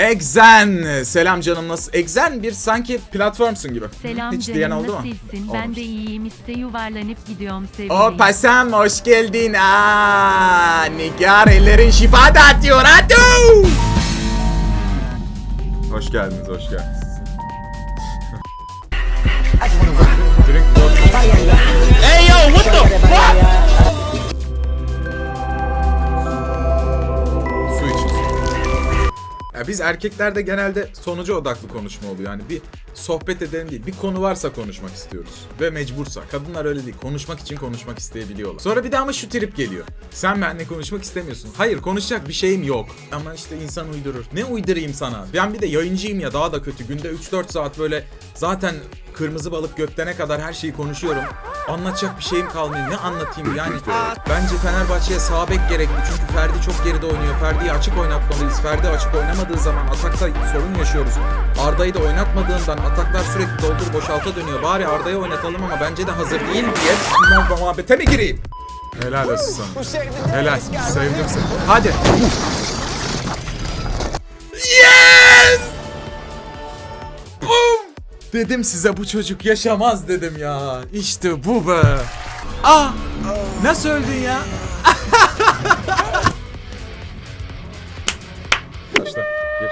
Egzen. Selam canım nasıl? Egzen bir sanki platformsun gibi. Selam Hiç diyen canım oldu mu? nasılsın? Ben de iyiyim işte yuvarlanıp gidiyorum sevgilim. O Pasam hoş geldin. Aa, Nigar ellerin şifa dağıtıyor. Hadi. Hoş geldiniz, hoş geldiniz. Drink water. Hey yo, what the fuck? Biz erkeklerde genelde sonuca odaklı konuşma oluyor. Yani bir sohbet edelim değil. Bir konu varsa konuşmak istiyoruz. Ve mecbursa. Kadınlar öyle değil. Konuşmak için konuşmak isteyebiliyorlar. Sonra bir de ama şu trip geliyor. Sen benimle konuşmak istemiyorsun. Hayır konuşacak bir şeyim yok. Ama işte insan uydurur. Ne uydurayım sana? Ben bir de yayıncıyım ya daha da kötü. Günde 3-4 saat böyle zaten kırmızı balık gökdene kadar her şeyi konuşuyorum. Anlatacak bir şeyim kalmıyor. Ne anlatayım yani? Bence Fenerbahçe'ye sağ bek gerekli. Çünkü Ferdi çok geride oynuyor. Ferdi'yi açık oynatmalıyız. Ferdi açık oynamadığı zaman atakta sorun yaşıyoruz. Arda'yı da oynatmadığından ataklar sürekli doldur boşalta dönüyor. Bari Arda'yı oynatalım ama bence de hazır değil diye muhabbete mi gireyim? Helal olsun sana. Helal. Sevdim seni. Hadi. Yes! Boom! Dedim size bu çocuk yaşamaz dedim ya. İşte bu be. Ah! Nasıl öldün ya? Başla. Gir.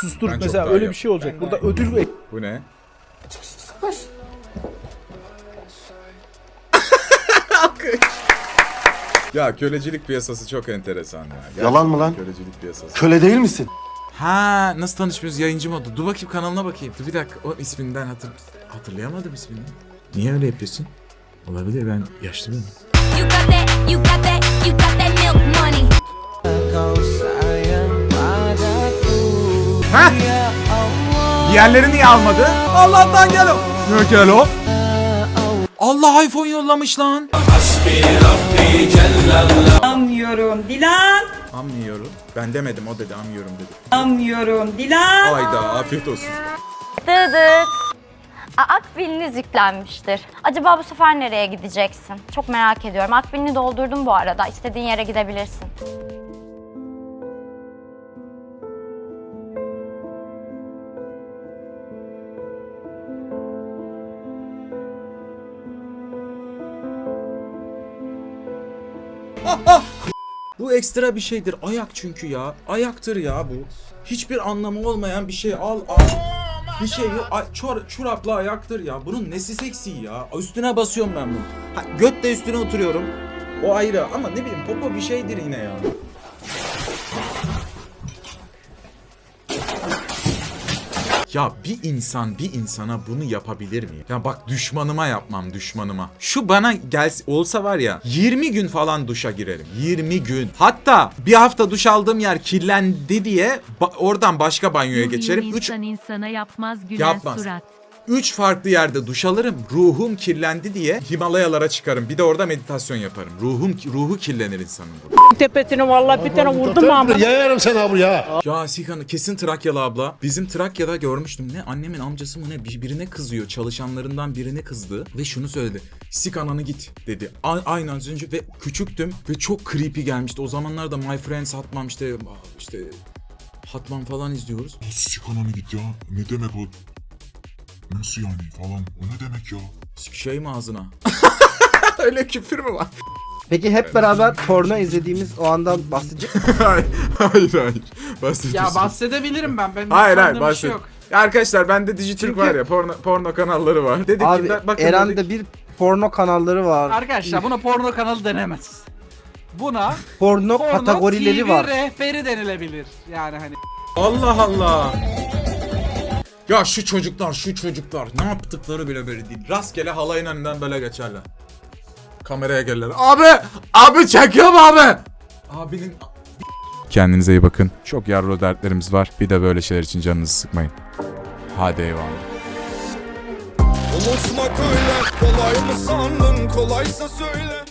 Sustur Ben çok mesela daha öyle bir şey olacak. Burada ödül ve Bu ne? Ya kölecilik piyasası çok enteresan ya. Gerçekten Yalan mı lan? Kölecilik piyasası. Köle değil misin? Ha nasıl tanışmıyoruz yayıncı modu? Dur bakayım kanalına bakayım. Dur bir dakika o isminden hatır hatırlayamadım ismini. Niye öyle yapıyorsun? Olabilir ben yaşlı mıyım? You got that, you got that, you got that milk money. Ha? Diğerleri niye almadı? Allah'tan gel o. Ne gel o? Allah iPhone yollamış lan. Anlıyorum Dilan. Amıyorum. Ben demedim o dedi amıyorum dedi. Anlıyorum Dilan. Ayda afiyet olsun. Dıdıt. Akbiliniz yüklenmiştir. Acaba bu sefer nereye gideceksin? Çok merak ediyorum. Akbilini doldurdum bu arada. İstediğin yere gidebilirsin. Bu ekstra bir şeydir. Ayak çünkü ya. Ayaktır ya bu. Hiçbir anlamı olmayan bir şey. Al al. Bir şey yok. Ay, çor, çoraplı ayaktır ya. Bunun nesi seksi ya? Üstüne basıyorum ben bunu. Ha, göt de üstüne oturuyorum. O ayrı ama ne bileyim popo bir şeydir yine ya. Ya bir insan bir insana bunu yapabilir mi? Ya bak düşmanıma yapmam düşmanıma. Şu bana gelse olsa var ya 20 gün falan duşa girerim. 20 gün. Hatta bir hafta duş aldığım yer kirlendi diye ba- oradan başka banyoya geçerim. 3 insan insana yapmaz güler Yapmaz. surat. 3 farklı yerde duş alırım. Ruhum kirlendi diye Himalayalara çıkarım. Bir de orada meditasyon yaparım. Ruhum ruhu kirlenir insanın burada. Tepesine vallahi bir tane vurdum ama. Yayarım seni abi ya. Ya Sikan kesin Trakyalı abla. Bizim Trakya'da görmüştüm. Ne annemin amcası mı ne bir- birine kızıyor. Çalışanlarından birine kızdı ve şunu söyledi. Sik ananı git dedi. A- aynı az önce ve küçüktüm ve çok creepy gelmişti. O zamanlarda My Friends Hatmam işte işte Hatman falan izliyoruz. Sik ananı git ya. Ne demek o? Nasıl yani falan? O ne demek ya? Sik şey mi ağzına? Öyle küfür mü var? Peki hep beraber porno izlediğimiz o andan bahsedecek misin? hayır hayır hayır. Bahsedeceğiz. Ya bahsedebilirim ben. Benim Hayır hayır şey bahset. yok. Ya arkadaşlar bende Dijitürk Çünkü- var ya porno, porno kanalları var. Dedik Abi ki bakın Eren'de dedik, bir porno kanalları var. Arkadaşlar buna porno kanalı denemez. Buna Porno, porno kategorileri TV var. rehberi denilebilir. Yani hani Allah Allah. Ya şu çocuklar şu çocuklar ne yaptıkları bile böyle değil. Rastgele halayın önünden böyle geçerler. Kameraya gelirler. Abi! Abi çekiyorum abi! Abinin... Kendinize iyi bakın. Çok yarlı dertlerimiz var. Bir de böyle şeyler için canınızı sıkmayın. Hadi eyvallah. Konuşmak öyle kolay mı sandın kolaysa söyle